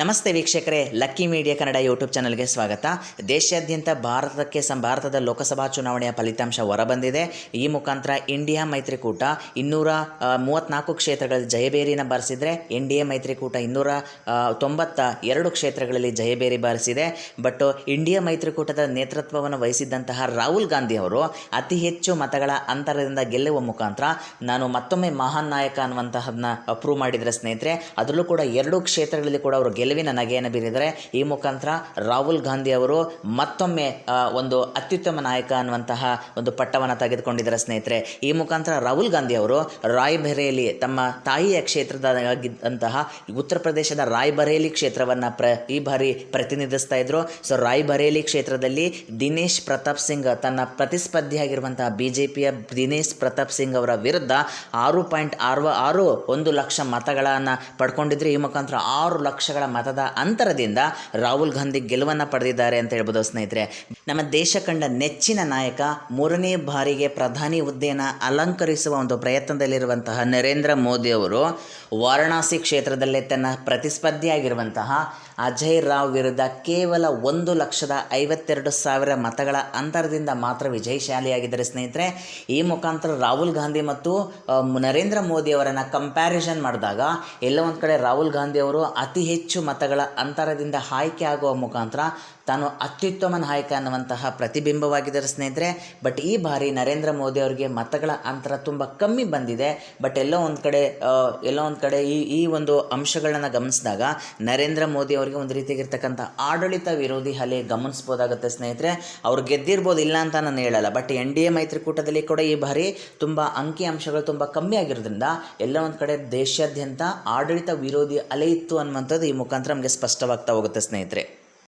ನಮಸ್ತೆ ವೀಕ್ಷಕರೇ lucky media Kannada YouTube ಚಾನಲ್ಗೆ ಸ್ವಾಗತ. ದೇಶಾದ್ಯಂತ ಭಾರತಕ್ಕೆ ಸಂ, ಭಾರತದ ಲೋಕಸಭಾ ಚುನಾವಣೆಯ ಫಲಿತಾಂಶ ಹೊರಬಂದಿದೆ. ಈ ಮುಖಾಂತರ ಇಂಡಿಯಾ ಮೈತ್ರಿಕೂಟ ಇನ್ನೂರ ಮೂವತ್ತ್ನಾಲ್ಕು ಕ್ಷೇತ್ರಗಳಲ್ಲಿ ಜಯಬೇರಿನ ಬಾರಿಸಿದರೆ ಎನ್ ಡಿ ಎ ಮೈತ್ರಿಕೂಟ ಇನ್ನೂರ ತೊಂಬತ್ತ ಎರಡು ಕ್ಷೇತ್ರಗಳಲ್ಲಿ ಜಯಬೇರಿ ಬಾರಿಸಿದೆ. ಬಟ್ ಇಂಡಿಯಾ ಮೈತ್ರಿಕೂಟದ ನೇತೃತ್ವವನ್ನು ವಹಿಸಿದ್ದಂತಹ ರಾಹುಲ್ ಗಾಂಧಿ ಅವರು ಅತಿ ಹೆಚ್ಚು ಮತಗಳ ಅಂತರದಿಂದ ಗೆಲ್ಲುವ ಮುಖಾಂತರ ನಾನು ಮತ್ತೊಮ್ಮೆ ಮಹಾನ್ ನಾಯಕ ಅನ್ನುವಂತಹದನ್ನ ಅಪ್ರೂವ್ ಮಾಡಿದರೆ ಸ್ನೇಹಿತರೆ, ಅದರಲ್ಲೂ ಕೂಡ ಎರಡು ಕ್ಷೇತ್ರಗಳಲ್ಲಿ ಕೂಡ ಅವರು ಗೆಲುವಿನ ನಗೆಯನ್ನು ಬೀರಿದರೆ ಈ ಮುಖಾಂತರ ರಾಹುಲ್ ಗಾಂಧಿ ಅವರು ಮತ್ತೊಮ್ಮೆ ಒಂದು ಅತ್ಯುತ್ತಮ ನಾಯಕ ಅನ್ನುವಂತಹ ಒಂದು ಪಟ್ಟವನ್ನು ತೆಗೆದುಕೊಂಡಿದ್ದಾರೆ ಸ್ನೇಹಿತರೆ. ಈ ಮುಖಾಂತರ ರಾಹುಲ್ ಗಾಂಧಿ ಅವರು ರಾಯ್ಬರೇಲಿ ತಮ್ಮ ತಾಯಿಯ ಕ್ಷೇತ್ರದಾಗಿದ್ದಂತಹ ಉತ್ತರ ಪ್ರದೇಶದ ರಾಯ್ಬರೇಲಿ ಕ್ಷೇತ್ರವನ್ನು ಪ್ರ, ಈ ಬಾರಿ ಪ್ರತಿನಿಧಿಸ್ತಾ ಇದ್ರು. ಸೊ ರಾಯ್ಬರೇಲಿ ಕ್ಷೇತ್ರದಲ್ಲಿ ದಿನೇಶ್ ಪ್ರತಾಪ್ ಸಿಂಗ್ ತನ್ನ ಪ್ರತಿಸ್ಪರ್ಧಿಯಾಗಿರುವಂತಹ ಬಿ ಜೆ ಪಿಯ ದಿನೇಶ್ ಪ್ರತಾಪ್ ಸಿಂಗ್ ಅವರ ವಿರುದ್ಧ ಆರು ಪಾಯಿಂಟ್ ಆರು ಆರು ಒಂದು ಲಕ್ಷ ಮತಗಳನ್ನು ಪಡ್ಕೊಂಡಿದ್ರು. ಈ ಮುಖಾಂತರ ಆರು ಲಕ್ಷಗಳ ಮತದ ಅಂತರದಿಂದ ರಾಹುಲ್ ಗಾಂಧಿ ಗೆಲುವನ್ನು ಪಡೆದಿದ್ದಾರೆ ಅಂತ ಹೇಳ್ಬೋದು ಸ್ನೇಹಿತರೆ. ನಮ್ಮ ದೇಶ ಕಂಡ ನೆಚ್ಚಿನ ನಾಯಕ, ಮೂರನೇ ಬಾರಿಗೆ ಪ್ರಧಾನಿ ಹುದ್ದೆಯನ್ನು ಅಲಂಕರಿಸುವ ಒಂದು ಪ್ರಯತ್ನದಲ್ಲಿರುವಂತಹ ನರೇಂದ್ರ ಮೋದಿ ಅವರು ವಾರಣಾಸಿ ಕ್ಷೇತ್ರದಲ್ಲೇ ತನ್ನ ಪ್ರತಿಸ್ಪರ್ಧಿಯಾಗಿರುವಂತಹ ಅಜಯ್ ರಾವ್ ವಿರುದ್ಧ ಕೇವಲ ಒಂದು ಲಕ್ಷದ ಐವತ್ತೆರಡು ಸಾವಿರ ಮತಗಳ ಅಂತರದಿಂದ ಮಾತ್ರ ವಿಜಯಶಾಲಿಯಾಗಿದ್ದಾರೆ ಸ್ನೇಹಿತರೆ. ಈ ಮುಖಾಂತರ ರಾಹುಲ್ ಗಾಂಧಿ ಮತ್ತು ನರೇಂದ್ರ ಮೋದಿ ಅವರನ್ನು ಕಂಪ್ಯಾರಿಸನ್ ಮಾಡಿದಾಗ ಎಲ್ಲ ಒಂದು ಕಡೆ ರಾಹುಲ್ ಗಾಂಧಿ ಅವರು ಅತಿ ಹೆಚ್ಚು ಮತಗಳ ಅಂತರದಿಂದ ಆಯ್ಕೆ ಆಗುವ ಮುಖಾಂತರ ತಾನು ಅತ್ಯುತ್ತಮ ನಾಯಕ ಅನ್ನುವಂತಹ ಪ್ರತಿಬಿಂಬವಾಗಿದ್ದಾರೆ ಸ್ನೇಹಿತರೆ. ಬಟ್ ಈ ಬಾರಿ ನರೇಂದ್ರ ಮೋದಿ ಅವರಿಗೆ ಮತಗಳ ಅಂತರ ತುಂಬ ಕಮ್ಮಿ ಬಂದಿದೆ. ಬಟ್ ಎಲ್ಲೋ ಒಂದು ಕಡೆ ಎಲ್ಲೋ ಒಂದು ಕಡೆ ಈ ಈ ಒಂದು ಅಂಶಗಳನ್ನ ಗಮನಿಸಿದಾಗ ನರೇಂದ್ರ ಮೋದಿ ಅವರಿಗೆ ಒಂದು ರೀತಿಯಾಗಿರ್ತಕ್ಕಂಥ ಆಡಳಿತ ವಿರೋಧಿ ಅಲೆ ಗಮನಿಸ್ಬೋದಾಗುತ್ತೆ ಸ್ನೇಹಿತರೆ. ಅವ್ರು ಗೆದ್ದಿರ್ಬೋದು ಇಲ್ಲ ಅಂತ ನಾನು ಹೇಳಲ್ಲ. ಬಟ್ ಎನ್ ಡಿ ಎ ಮೈತ್ರಿಕೂಟದಲ್ಲಿ ಕೂಡ ಈ ಬಾರಿ ತುಂಬ ಅಂಕಿ ಅಂಶಗಳು ತುಂಬ ಕಮ್ಮಿ ಆಗಿರೋದ್ರಿಂದ ಎಲ್ಲ ಒಂದು ಕಡೆ ದೇಶಾದ್ಯಂತ ಆಡಳಿತ ವಿರೋಧಿ ಅಲೆ ಇತ್ತು ಅನ್ನುವಂಥದ್ದು ಈ ಮುಖಾಂತರ ನಮಗೆ ಸ್ಪಷ್ಟವಾಗ್ತಾ ಹೋಗುತ್ತೆ ಸ್ನೇಹಿತರೆ.